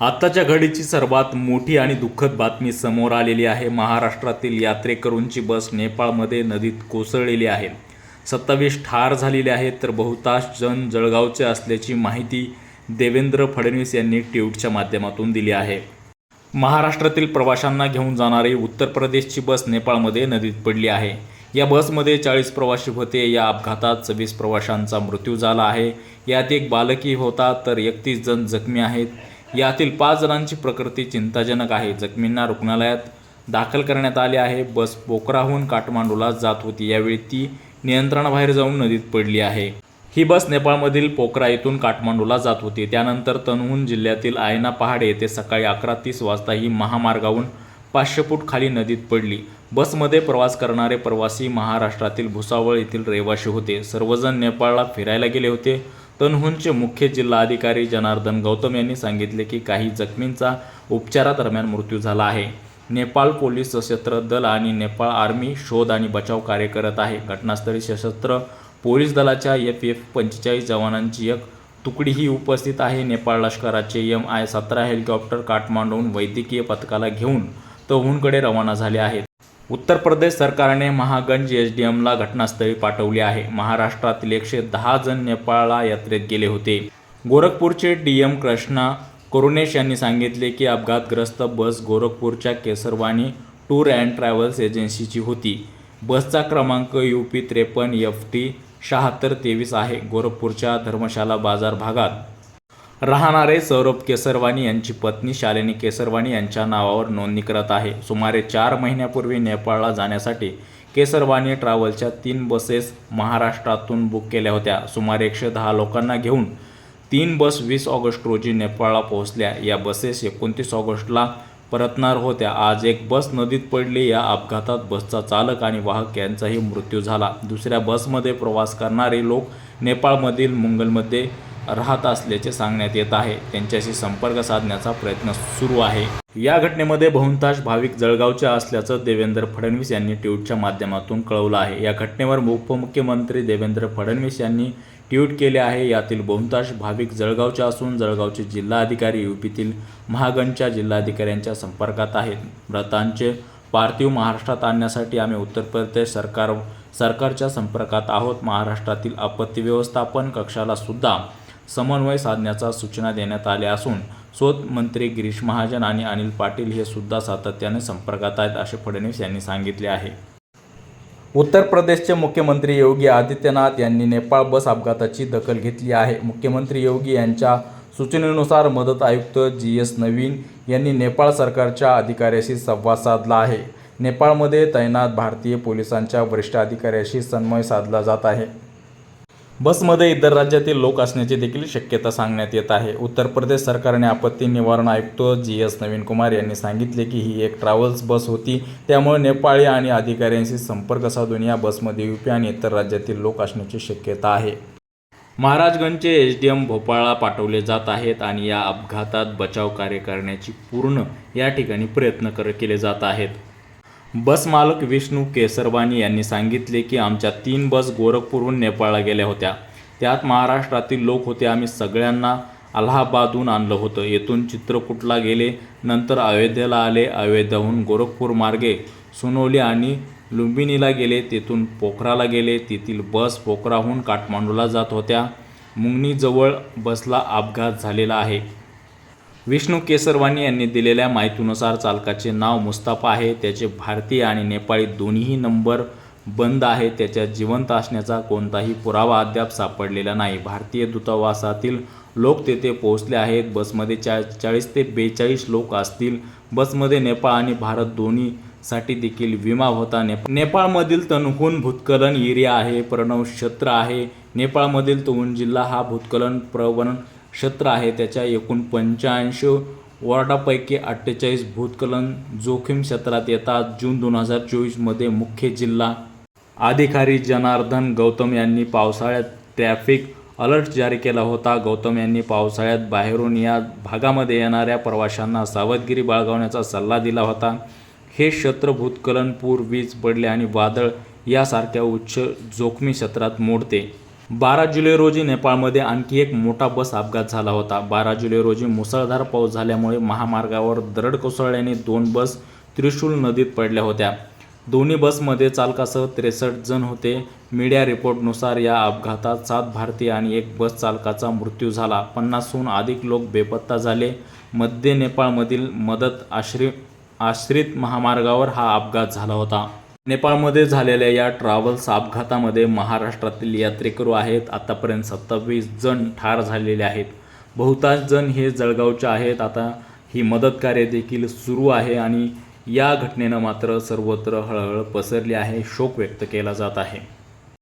आत्ताच्या घडीची सर्वात मोठी आणि दुःखद बातमी समोर आलेली आहे. महाराष्ट्रातील यात्रेकरूंची बस नेपाळमध्ये नदीत कोसळलेली आहे. सत्तावीस ठार झालेले आहेत तर बहुतांश जण जळगावचे असल्याची माहिती देवेंद्र फडणवीस यांनी ट्विटच्या माध्यमातून दिली आहे. महाराष्ट्रातील प्रवाशांना घेऊन जाणारी उत्तर प्रदेशची बस नेपाळमध्ये नदीत पडली आहे. या बसमध्ये चाळीस प्रवासी होते. या अपघातात सव्वीस प्रवाशांचा मृत्यू झाला आहे. यात एक बालकी होता तर एकतीस जण जखमी आहेत. यातील पाच जणांची प्रकृती चिंताजनक आहे. जखमींना रुग्णालयात दाखल करण्यात आले आहे. बस पोखराहून काठमांडूला जात होती. यावेळी ती नियंत्रणाबाहेर जाऊन नदीत पडली आहे. ही बस नेपाळमधील पोखरा येथून काठमांडूला जात होती. त्यानंतर तनहून जिल्ह्यातील आयना पहाड येथे सकाळी अकरा तीस वाजता ही महामार्गाहून पाचशे फूट खाली नदीत पडली. बसमध्ये प्रवास करणारे प्रवासी महाराष्ट्रातील भुसावळ येथील रहिवासी होते. सर्वजण नेपाळला फिरायला गेले होते. तनहूनचे मुख्य जिल्हाधिकारी जनार्दन गौतम यांनी सांगितले की काही जखमींचा उपचारादरम्यान मृत्यू झाला आहे. नेपाळ पोलीस सशस्त्र दल आणि नेपाळ आर्मी शोध आणि बचाव कार्य करत आहे. घटनास्थळी सशस्त्र पोलीस दलाच्या एफ एफ पंचेचाळीस जवानांची एक तुकडीही उपस्थित आहे. नेपाळ लष्कराचे एम आय सतरा हेलिकॉप्टर काठमांडून वैद्यकीय पथकाला घेऊन तहूनकडे रवाना झाले आहेत. उत्तर प्रदेश सरकारने महागंज एच डी एमला घटनास्थळी पाठवले आहे. महाराष्ट्रातील एकशे दहा जण नेपाळला यात्रेत गेले होते. गोरखपूरचे डी एम कृष्णा करुणेश यांनी सांगितले की अपघातग्रस्त बस गोरखपूरच्या केसरवाणी टूर अँड ट्रॅव्हल्स एजन्सीची होती. बसचा क्रमांक यू पी त्रेपन्न एफ टी शहात्तर तेवीस आहे. गोरखपूरच्या धर्मशाला बाजार भागात राहणारे सौरभ केसरवाणी यांची पत्नी शालिनी केसरवाणी यांच्या नावावर नोंदणी करत आहे. सुमारे चार महिन्यापूर्वी नेपाळला जाण्यासाठी केसरवाणी ट्रॅव्हलच्या तीन बसेस महाराष्ट्रातून बुक केल्या होत्या. सुमारे एकशे दहा लोकांना घेऊन तीन बस वीस ऑगस्ट रोजी नेपाळला पोहोचल्या. या बसेस एकोणतीस ऑगस्टला परतणार होत्या. आज एक बस नदीत पडली. या अपघातात बसचा चालक आणि वाहक यांचाही मृत्यू झाला. दुसऱ्या बसमध्ये प्रवास करणारे लोक नेपाळमधील मुंगलमध्ये राहत असल्याचे सांगण्यात येत आहे. त्यांच्याशी संपर्क साधण्याचा प्रयत्न सुरू आहे. या घटनेमध्ये बहुतांश भाविक जळगावच्या असल्याचं देवेंद्र फडणवीस यांनी ट्विटच्या माध्यमातून कळवलं आहे. या घटनेवर उपमुख्यमंत्री देवेंद्र फडणवीस यांनी ट्विट केले आहे. यातील बहुतांश भाविक जळगावचे असून जळगावचे जिल्हाधिकारी युपीतील महागणच्या जिल्हाधिकाऱ्यांच्या संपर्कात आहेत. मृतांचे पार्थिव महाराष्ट्रात आणण्यासाठी आम्ही उत्तर प्रदेश सरकार सरकारच्या संपर्कात आहोत. महाराष्ट्रातील आपत्ती व्यवस्थापन कक्षाला सुद्धा समन्वय साधण्याचा सूचना देण्यात आल्या असून शोध मंत्री गिरीश महाजन आणि अनिल पाटील हे सुद्धा सातत्याने संपर्कात आहेत असे फडणवीस यांनी सांगितले आहे. उत्तर प्रदेशचे मुख्यमंत्री योगी आदित्यनाथ यांनी नेपाळ बस अपघाताची दखल घेतली आहे. मुख्यमंत्री योगी यांच्या सूचनेनुसार मदत आयुक्त जी एस नवीन यांनी नेपाळ सरकारच्या अधिकाऱ्याशी संवाद साधला आहे. नेपाळमध्ये तैनात भारतीय पोलिसांच्या वरिष्ठ अधिकाऱ्याशी समन्वय साधला जात आहे. बसमध्ये इतर राज्यातील लोक असण्याची देखील शक्यता सांगण्यात येत आहे. उत्तर प्रदेश सरकारने आपत्ती निवारण आयुक्त जी एस नवीन कुमार यांनी सांगितले की ही एक ट्रॅव्हल्स बस होती. त्यामुळे नेपाळी आणि अधिकाऱ्यांशी संपर्क साधून या बसमध्ये युपी आणि इतर राज्यातील लोक असण्याची शक्यता आहे. महाराजगंजचे एच डी एम भोपाळला पाठवले जात आहेत आणि या अपघातात बचाव कार्य करण्याची पूर्ण या ठिकाणी प्रयत्न कर केले जात आहेत. बस मालक विष्णू केसरवानी यांनी सांगितले की आमच्या तीन बस गोरखपूरहून नेपाळला गेल्या होत्या. त्यात महाराष्ट्रातील लोक होते. आम्ही सगळ्यांना अलाहाबादहून आणलं होतं. येथून चित्रकूटला गेले. नंतर अयोध्येला आले. अयोध्याहून गोरखपूर मार्गे सोनवली आणि लुंबिनीला गेले. तेथून पोखराला गेले. तेथील बस पोखराहून काठमांडूला जात होत्या. मुंगणीजवळ बसला अपघात झालेला आहे. विष्णू केसरवानी यांनी दिलेल्या माहितीनुसार चालकाचे नाव मुस्ताफा आहे त्याचे भारतीय आणि नेपाळी दोन्हीही नंबर बंद आहे त्याच्या जिवंत असण्याचा कोणताही पुरावा अद्याप सापडलेला नाही. भारतीय दूतावासातील लोक तेथे पोहोचले आहेत. बसमध्ये चा चाळीस ते बेचाळीस लोक असतील. बसमध्ये नेपाळ आणि भारत दोन्हीसाठी देखील विमा होता. नेपाळ नेपाळमधील तनहून भूतकलन एरिया आहे प्रणव क्षेत्र आहे. नेपाळमधील तहुन जिल्हा हा भूतकलन प्रवण क्षेत्र आहे. त्याच्या एकूण पंच्याऐंशी वॉर्डापैकी अठ्ठेचाळीस भूतकलन जोखीम क्षेत्रात येतात. जून दोन हजार चोवीसमध्ये मुख्य जिल्हा अधिकारी जनार्दन गौतम यांनी पावसाळ्यात ट्रॅफिक अलर्ट जारी केला होता. गौतम यांनी पावसाळ्यात बाहेरून या भागामध्ये येणाऱ्या प्रवाशांना सावधगिरी बाळगवण्याचा सल्ला दिला होता. हे क्षेत्र भूतकलन पूर वीज पडले आणि वादळ यासारख्या उच्च जोखमी क्षेत्रात मोडते. बारा जुलै रोजी नेपाळमध्ये आणखी एक मोठा बस अपघात झाला होता. बारा जुलै रोजी मुसळधार पाऊस झाल्यामुळे महामार्गावर दरड कोसळल्याने दोन बस त्रिशूल नदीत पडल्या होत्या. दोन्ही बसमध्ये चालकासह त्रेसष्ट जण होते. मीडिया रिपोर्टनुसार या अपघातात सात भारतीय आणि एक बस चालकाचा मृत्यू झाला. पन्नासहून अधिक लोक बेपत्ता झाले. मध्य नेपाळमधील मदत आश्रि आश्रित महामार्गावर हा अपघात झाला होता. नेपाळमध्ये झालेल्या या ट्रॅव्हल्स अपघातामध्ये महाराष्ट्रातील यात्रेकरू आहेत. आतापर्यंत सत्तावीस जण ठार झालेले आहेत. बहुतांश जण हे जळगावचे आहेत. आता ही मदत कार्य देखील सुरू आहे आणि या घटनेनं मात्र सर्वत्र हळहळ पसरली आहे. शोक व्यक्त केला जात आहे.